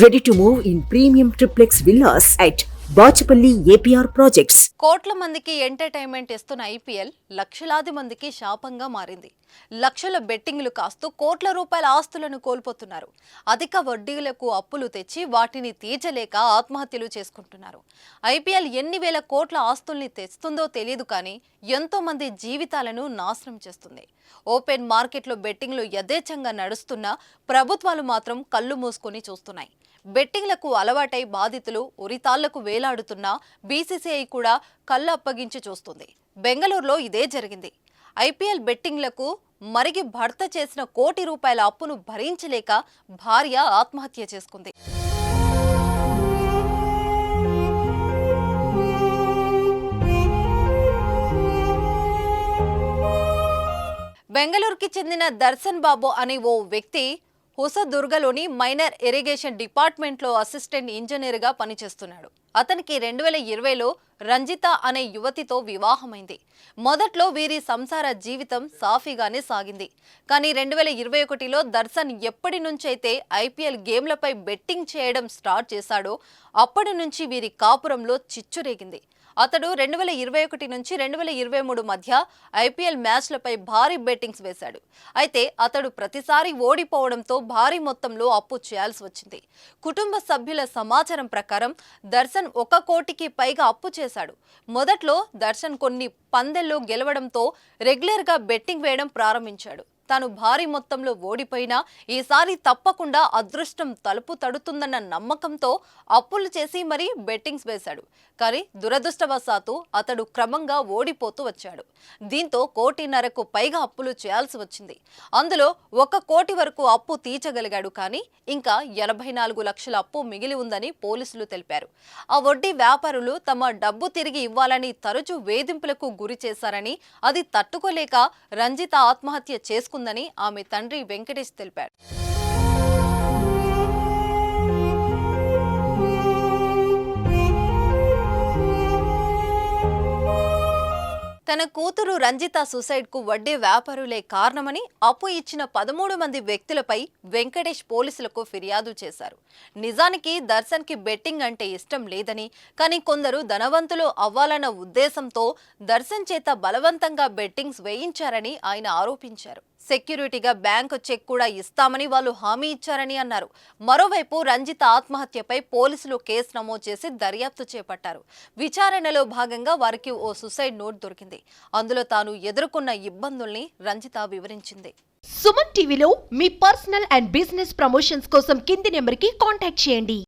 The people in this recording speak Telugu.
Ready to move in premium triplex villas at Bachupally APR projects కోట్ల మందికి ఎంటర్టైన్మెంట్ ఇస్తున్న ఐపీఎల్ లక్షలాది మందికి శాపంగా మారింది. లక్షల బెట్టింగ్లు కాస్తూ కోట్ల రూపాయల ఆస్తులను కోల్పోతున్నారు. అధిక వడ్డీలకు అప్పులు తెచ్చి వాటిని తీర్చలేక ఆత్మహత్యలు చేసుకుంటున్నారు. ఐపీఎల్ ఎన్ని వేల కోట్ల ఆస్తుల్ని తెస్తుందో తెలియదు కానీ ఎంతో మంది జీవితాలను నాశనం చేస్తుంది. ఓపెన్ మార్కెట్లో బెట్టింగ్లు యథేచ్ఛంగా నడుస్తున్నా ప్రభుత్వాలు మాత్రం కళ్ళు మూసుకొని చూస్తున్నాయి. బెట్టింగ్లకు అలవాటై బాధితులు ఉరితాళ్ళకు వేలాడుతున్నా బీసీసీఐ కూడా కళ్ళు అప్పగించి చూస్తుంది. బెంగళూరులో ఇదే జరిగింది. ఐపీఎల్ బెట్టింగ్లకు మరిగి భర్త చేసిన కోటి రూపాయల అప్పును భరించలేక భార్య ఆత్మహత్య చేసుకుంది. బెంగళూరుకి చెందిన దర్శన్ బాబు అనే ఓ వ్యక్తి హుసదుర్గలోని మైనర్ ఇరిగేషన్ డిపార్ట్మెంట్లో అసిస్టెంట్ ఇంజనీర్గా పనిచేస్తున్నాడు. అతనికి రెండు వేల ఇరవైలో రంజిత అనే యువతితో వివాహమైంది. మొదట్లో వీరి సంసార జీవితం సాఫీగానే సాగింది. కానీ రెండు వేల ఇరవై ఒకటిలో దర్శన్ ఎప్పటి నుంచైతే ఐపీఎల్ గేమ్లపై బెట్టింగ్ చేయడం స్టార్ట్ చేశాడో అప్పటి నుంచి వీరి కాపురంలో చిచ్చురేగింది. అతడు రెండు వేల ఇరవై ఒకటి నుంచి రెండు వేల ఇరవై మూడు మధ్య ఐపీఎల్ మ్యాచ్లపై భారీ బెట్టింగ్స్ వేశాడు. అయితే అతడు ప్రతిసారి ఓడిపోవడంతో భారీ మొత్తంలో అప్పు చేయాల్సి వచ్చింది. కుటుంబ సభ్యుల సమాచారం ప్రకారం దర్శన్ ఒక కోటికి పైగా అప్పు చేశాడు. మొదట్లో దర్శన్ కొన్ని పందెల్లో గెలవడంతో రెగ్యులర్గా బెట్టింగ్ వేయడం ప్రారంభించాడు. తాను భారీ మొత్తంలో ఓడిపోయినా ఈసారి తప్పకుండా అదృష్టం తలుపు తడుతుందన్న నమ్మకంతో అప్పులు చేసి మరీ బెట్టింగ్స్ వేశాడు. కానీ దురదృష్టవశాత్తు అతడు క్రమంగా ఓడిపోతూ వచ్చాడు. దీంతో కోటిన్నరకు పైగా అప్పులు చేయాల్సి వచ్చింది. అందులో ఒక కోటి వరకు అప్పు తీర్చగలిగాడు కానీ ఇంకా ఎనభై నాలుగు లక్షల అప్పు మిగిలి ఉందని పోలీసులు తెలిపారు. ఆ వడ్డీ వ్యాపారులు తమ డబ్బు తిరిగి ఇవ్వాలని తరచూ వేధింపులకు గురి చేశారని అది తట్టుకోలేక రంజిత ఆత్మహత్య ఉందని ఆమె తండ్రి వెంకటేష్ తెలిపారు. తన కూతురు రంజిత సూసైడ్కు వడ్డీ వ్యాపారులే కారణమని అప్పు ఇచ్చిన పదమూడు మంది వ్యక్తులపై వెంకటేష్ పోలీసులకు ఫిర్యాదు చేశారు. నిజానికి దర్శన్కి బెట్టింగ్ అంటే ఇష్టం లేదని కానీ కొందరు ధనవంతులు అవ్వాలన్న ఉద్దేశంతో దర్శన్ చేత బలవంతంగా బెట్టింగ్స్ వేయించారని ఆయన ఆరోపించారు. సెక్యూరిటీగా బ్యాంకు చెక్ కూడా ఇస్తామని వాళ్ళు హామీ ఇచ్చారని అన్నారు. మరోవైపు రంజిత ఆత్మహత్యపై పోలీసులు కేసు నమోదు చేసి దర్యాప్తు చేపట్టారు. విచారణలో భాగంగా వారికి ఓ సుసైడ్ నోట్ దొరికింది. అందులో తాను ఎదుర్కొన్న ఇబ్బందుల్ని రంజిత వివరించింది. సుమన్ టీవీలో మీ పర్సనల్ అండ్ బిజినెస్ ప్రమోషన్స్ కోసం కింది నెంబర్కి కాంటాక్ట్ చేయండి.